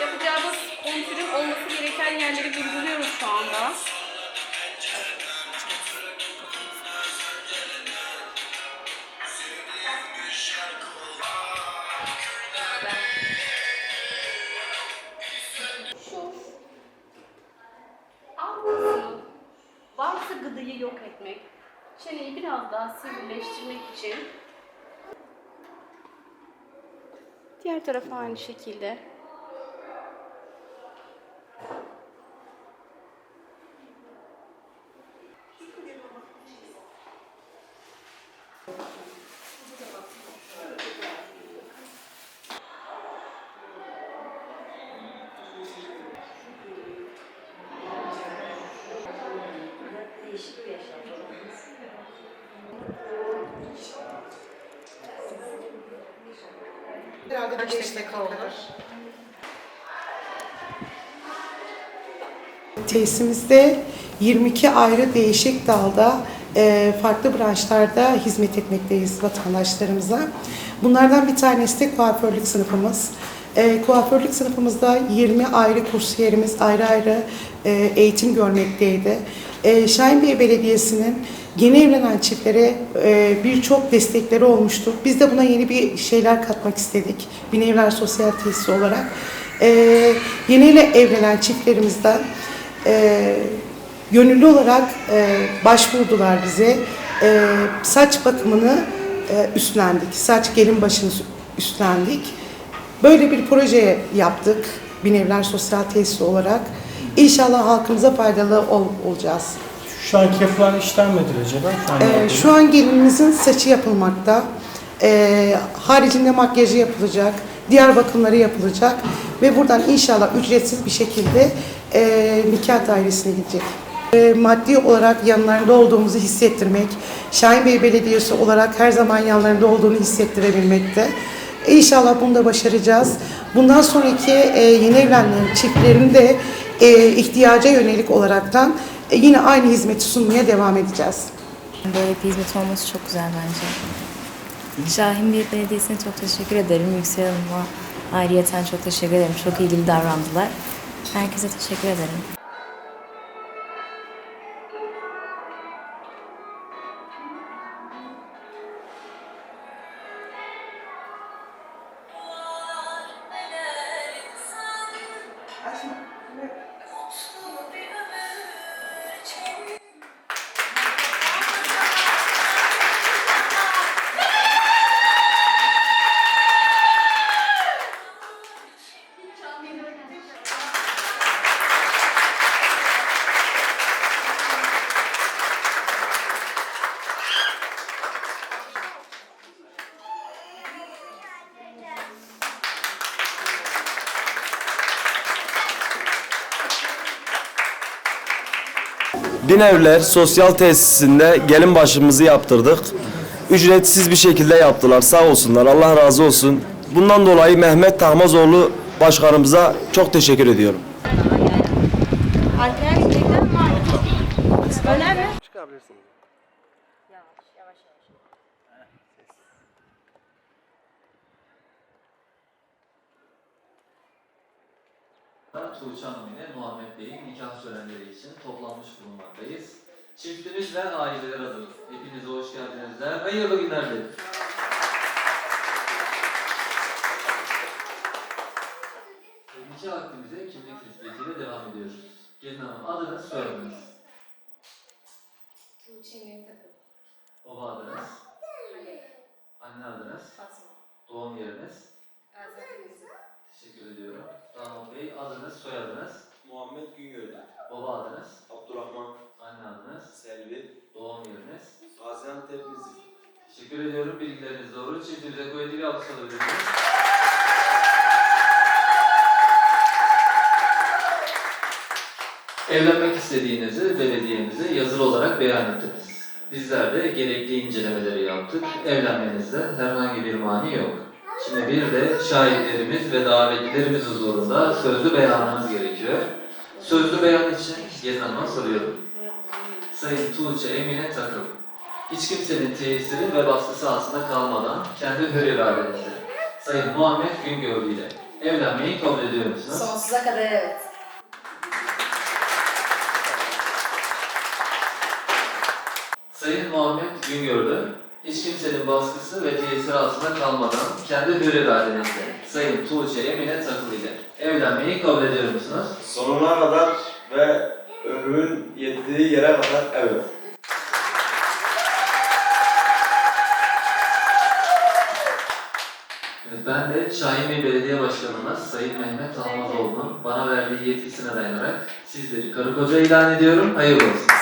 Yapacağımız kontürün olması gereken yerleri vurguluyoruz şu anda. Varsa gıdayı yok etmek, çeneyi biraz daha sivrileştirmek için Diğer tarafa aynı şekilde. Herhalde bir beş dakika olur. Tesisimizde 22 ayrı değişik dalda e, farklı branşlarda hizmet etmekteyiz vatandaşlarımıza. Bunlardan bir tanesi de kuaförlük sınıfımız. E, kuaförlük sınıfımızda 20 ayrı kursiyerimiz ayrı ayrı e, eğitim görmekteydi. E, Belediyesi'nin yeni evlenen çiftlere e, birçok destekleri olmuştu. Biz de buna yeni bir şeyler katmak istedik. Binevler Sosyal Tesisi olarak. E, yeni evlenen çiftlerimizden e, gönüllü olarak e, başvurdular bize. E, saç bakımını üstlendik. Saç gelin başını üstlendik. Böyle bir proje yaptık. Binevler Sosyal Tesisi olarak. İnşallah halkımıza faydalı ol- olacağız. Şu an kepler işlenmedi acaba? Şu an Ee, şu an gelinimizin saçı yapılmakta. Ee, haricinde makyajı yapılacak. Diğer bakımları yapılacak. Ve buradan inşallah ücretsiz bir şekilde e, nikah dairesine gidecek. E, maddi olarak yanlarında olduğumuzu hissettirmek, Şahin Bey Belediyesi olarak her zaman yanlarında olduğunu hissettirebilmekte. İnşallah bunu da başaracağız. Bundan sonraki e, yeni evlenen çiftlerin de e, ihtiyaca yönelik olaraktan e, yine aynı hizmeti sunmaya devam edeceğiz. Böyle bir hizmet olması çok güzel bence. Şahin Bey Belediyesi'ne çok teşekkür ederim. Yüksel Hanım'a ayrıyeten çok teşekkür ederim. Çok ilgili davrandılar. Herkese teşekkür ederim. Binevler Sosyal Tesisinde gelin başımızı yaptırdık. Ücretsiz bir şekilde yaptılar. Sağ olsunlar. Allah razı olsun. Bundan dolayı Mehmet Tahmazoğlu başkanımıza çok teşekkür ediyorum. Arkaya gidecekler mi? Öyle mi? Tuğçe Hanım ile Muhammed Bey'in nikah törenleri için toplanmış bulunmaktayız. Çiftimiz ve aileler adına hepinize hoş geldiniz der. Hayırlı günler dilerim. Nikah aktimize kimlik tespitiyle devam ediyoruz. Gelin Hanım adınız, soyadınız. Tuğçe'nin takım. Baba adınız, anne adınız, Fatma. doğum yeriniz. Gaziantep'imizin. Teşekkür ediyorum. Damat Bey adınız, soyadınız, Muhammed Güngör'den. baba adınız, Abdurrahman anne adınız, Selvi. doğum yeriniz. Gaziantep Nizip. Teşekkür ediyorum. Bilgileriniz doğru. Çiftimize kuvvetli bir alkış alabilir miyiz? Evlenmek istediğinizi belediyemize yazılı olarak beyan ettiniz. Bizler de gerekli incelemeleri yaptık. Evlenmenizde herhangi bir mani yok. Şimdi bir de şahitlerimiz ve davetlilerimiz huzurunda sözlü beyanımız gerekiyor. Sözlü beyan için gelin hanıma soruyorum. Sayın Tuğçe Emine Takıl, hiç kimsenin tesiri ve baskısı altında kalmadan kendi hür iradenizle Sayın Muhammed Güngörlü ile evlenmeyi kabul ediyor musunuz? Sonsuza kadar evet. Sayın Muhammed Güngörlü, hiç kimsenin baskısı ve tesiri altında kalmadan kendi hür iradenizle Sayın Tuğçe Emine Takıl ile evlenmeyi kabul ediyor musunuz? Sonuna kadar ve ömrümün yettiği yere kadar evet. Ben de Şahinbey Belediye Başkanımız Sayın Mehmet Almazoğlu'nun bana verdiği yetkisine dayanarak sizleri karı koca ilan ediyorum. Hayırlı olsun.